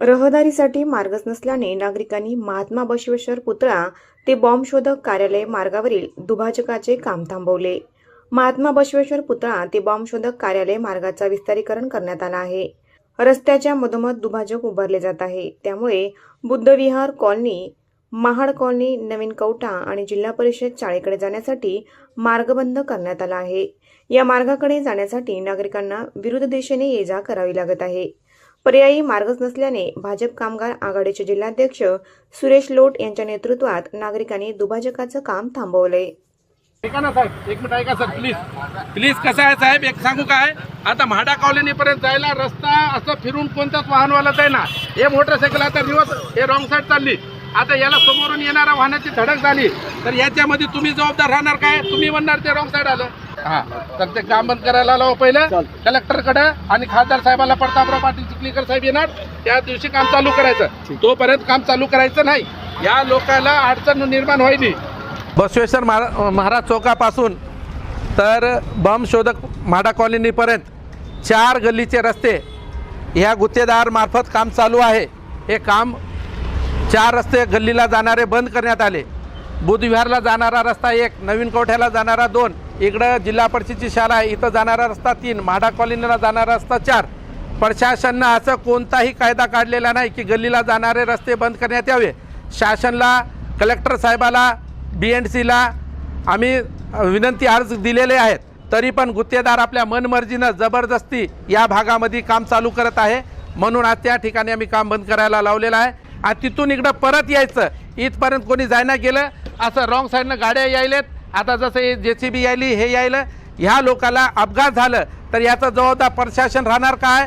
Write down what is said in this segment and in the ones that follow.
रहदारीसाठी मार्गच नसल्याने नागरिकांनी महात्मा बसवेश्वर पुतळा ते बॉम्ब शोधक कार्यालय मार्गावरील दुभाजकाचे काम थांबवले. महात्मा बसवेश्वर पुतळा ते बॉम्ब शोधक कार्यालय मार्गाचा विस्तारीकरण करण्यात आला आहे. रस्त्याच्या मधोमध दुभाजक उभारले जात आहे. त्यामुळे बुद्धविहार कॉलनी महाड कॉलनी नवीन कवठा आणि जिल्हा परिषद शाळेकडे जाण्यासाठी मार्ग बंद करण्यात आला आहे. या मार्गाकडे जाण्यासाठी नागरिकांना विरुद्ध दिशेने ये जा करावी लागत आहे. पर्यायी मार्गच नसल्याने भाजप कामगार आघाडीचे जिल्हाध्यक्ष सुरेश लोट यांच्या नेतृत्वात नागरिकांनी दुभाजकाचं काम थांबवलंय. ऐका ना साहेब एक मिनिट ऐका सर प्लीज प्लीज कसं आहे साहेब एक सांगू काय? आता म्हाडा कॉलनीपर्यंत जायला रस्ता असं फिरून कोणताच वाहनवाला जाईना हे मोटरसायकल आता रिवर्स हे रॉंग साईड चालली. आता याला समोरून येणाऱ्या वाहनाची धडक झाली. तर याच्यामध्ये तुम्ही जबाबदार राहणार काय? तुम्ही म्हणणार ते रॉंग साईड आलं. हा. तर ते काम बंद करायला लावा पहिलं. कलेक्टरकडे आणि खासदार साहेबाला प्रतापराव पाटील चिखलीकर साहेब येणार. त्या दिवशी काम चालू करायचं. तोपर्यंत काम चालू करायचं नाही. या लोकांना अडचण निर्माण व्हायली. बसवेश्वर महारा महाराज चौकापासून तर बम शोधक म्हाडा कॉलनीपर्यंत चार गल्लीचे रस्ते ह्या गुत्तेदारमार्फत काम चालू आहे. हे काम चार रस्ते गल्लीला जाणारे बंद करण्यात आले. बुधविहारला जाणारा रस्ता एक नवीन कवठ्याला जाणारा दोन इकडं जिल्हा परिषदेची शाळा आहे इथं जाणारा रस्ता तीन म्हाडा कॉलनीला जाणारा रस्ता चार. प्रशासनानं असं कोणताही कायदा काढलेला नाही की गल्लीला जाणारे रस्ते बंद करण्यात यावे. शासनला कलेक्टर साहेबाला बी एन सीला आम्ही विनंती अर्ज दिलेले आहेत. तरी पण गुत्तेदार आपल्या मनमर्जीनं जबरदस्ती या भागामध्ये काम चालू करत आहे. म्हणून आज त्या ठिकाणी आम्ही काम बंद करायला लावलेलं आहे. आणि तिथून इकडं परत यायचं. इथपर्यंत कोणी जायना गेलं असं रॉंग साईडनं गाड्या यायलेत. आता जसं हे जे सी बी यायली हे यायलं. ह्या लोकाला अपघात झालं तर याचं जबाबदार प्रशासन राहणार काय?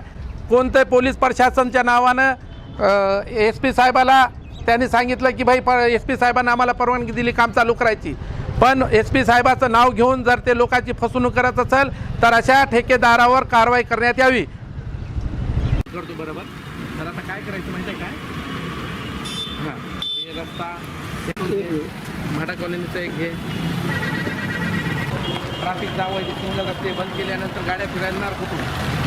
कोणतं पोलीस प्रशासनच्या नावानं एस पी साहेबाला त्यांनी सांगितलं की भाई प एस पी साहेबांना आम्हाला परवानगी दिली काम चालू करायची. पण एस पी साहेबाचं नाव घेऊन जर ते लोकांची फसवणूक करत असेल तर अशा ठेकेदारावर कारवाई करण्यात यावी. करतो बरोबर. तर आता काय करायचं माहिती आहे काय? हां. रस्ता म्हाडा कॉलनीचं एक हे. ट्राफिक जावं सिंगल रस्ते बंद केल्यानंतर गाड्या फिरायला कुठून?